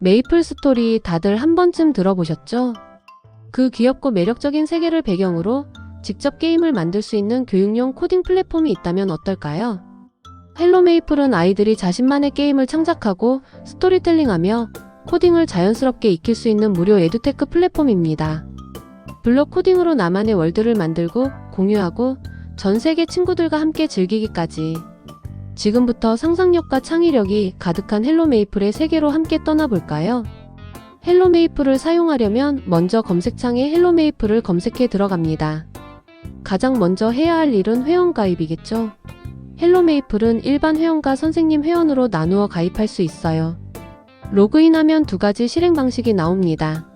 메이플 스토리 다들 한 번쯤 들어보셨죠? 그 귀엽고 매력적인 세계를 배경으로 직접 게임을 만들 수 있는 교육용 코딩 플랫폼이 있다면 어떨까요? 헬로 메이플은 아이들이 자신만의 게임을 창작하고 스토리텔링하며 코딩을 자연스럽게 익힐 수 있는 무료 에듀테크 플랫폼입니다. 블록 코딩으로 나만의 월드를 만들고 공유하고 전 세계 친구들과 함께 즐기기까지 지금부터 상상력과 창의력이 가득한 헬로 메이플의 세계로 함께 떠나볼까요? 헬로 메이플을 사용하려면 먼저 검색창에 헬로 메이플을 검색해 들어갑니다. 가장 먼저 해야 할 일은 회원 가입이겠죠. 헬로 메이플은 일반 회원과 선생님 회원으로 나누어 가입할 수 있어요. 로그인하면 두 가지 실행 방식이 나옵니다.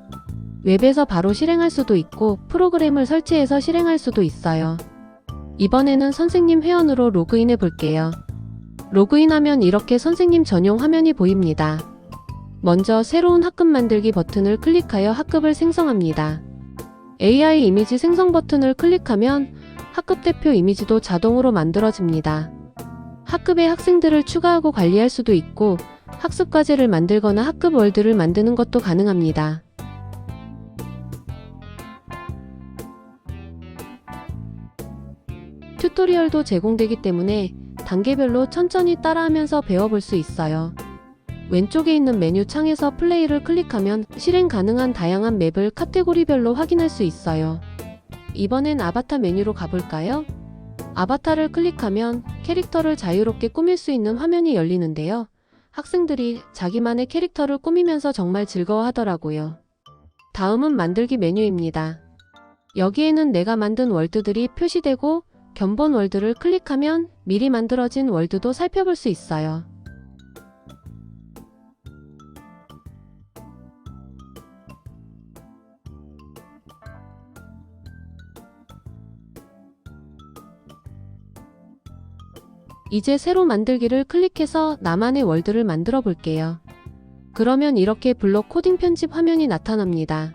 웹에서 바로 실행할 수도 있고 프로그램을 설치해서 실행할 수도 있어요. 이번에는 선생님 회원으로 로그인해 볼게요. 로그인하면 이렇게 선생님 전용 화면이 보입니다. 먼저 새로운 학급 만들기 버튼을 클릭하여 학급을 생성합니다. AI 이미지 생성 버튼을 클릭하면 학급 대표 이미지도 자동으로 만들어집니다. 학급에 학생들을 추가하고 관리할 수도 있고 학습 과제를 만들거나 학급 월드를 만드는 것도 가능합니다. 튜토리얼도 제공되기 때문에 단계별로 천천히 따라하면서 배워볼 수 있어요. 왼쪽에 있는 메뉴 창에서 플레이를 클릭하면 실행 가능한 다양한 맵을 카테고리별로 확인할 수 있어요. 이번엔 아바타 메뉴로 가볼까요? 아바타를 클릭하면 캐릭터를 자유롭게 꾸밀 수 있는 화면이 열리는데요. 학생들이 자기만의 캐릭터를 꾸미면서 정말 즐거워하더라고요. 다음은 만들기 메뉴입니다. 여기에는 내가 만든 월드들이 표시되고 견본 월드를 클릭하면 미리 만들어진 월드도 살펴볼 수 있어요. 이제 새로 만들기를 클릭해서 나만의 월드를 만들어 볼게요. 그러면 이렇게 블록 코딩 편집 화면이 나타납니다.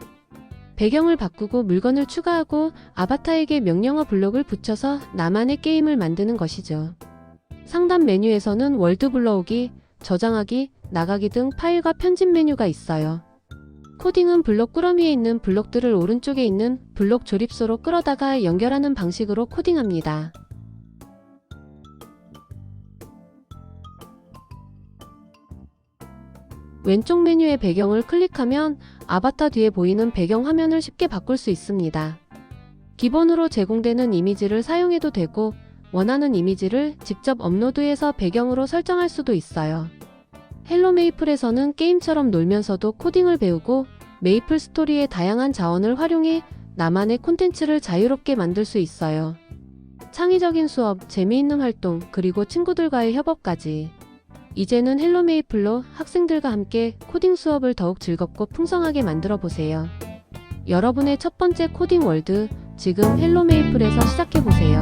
배경을 바꾸고 물건을 추가하고 아바타에게 명령어 블록을 붙여서 나만의 게임을 만드는 것이죠. 상단 메뉴에서는 월드 불러오기, 저장하기, 나가기 등 파일과 편집 메뉴가 있어요. 코딩은 블록 꾸러미에 있는 블록들을 오른쪽에 있는 블록 조립소로 끌어다가 연결하는 방식으로 코딩합니다. 왼쪽 메뉴의 배경을 클릭하면 아바타 뒤에 보이는 배경 화면을 쉽게 바꿀 수 있습니다. 기본으로 제공되는 이미지를 사용해도 되고 원하는 이미지를 직접 업로드해서 배경으로 설정할 수도 있어요. 헬로 메이플에서는 게임처럼 놀면서도 코딩을 배우고 메이플 스토리의 다양한 자원을 활용해 나만의 콘텐츠를 자유롭게 만들 수 있어요. 창의적인 수업, 재미있는 활동, 그리고 친구들과의 협업까지. 이제는 헬로 메이플로 학생들과 함께 코딩 수업을 더욱 즐겁고 풍성하게 만들어 보세요. 여러분의 첫 번째 코딩 월드, 지금 헬로 메이플에서 시작해 보세요.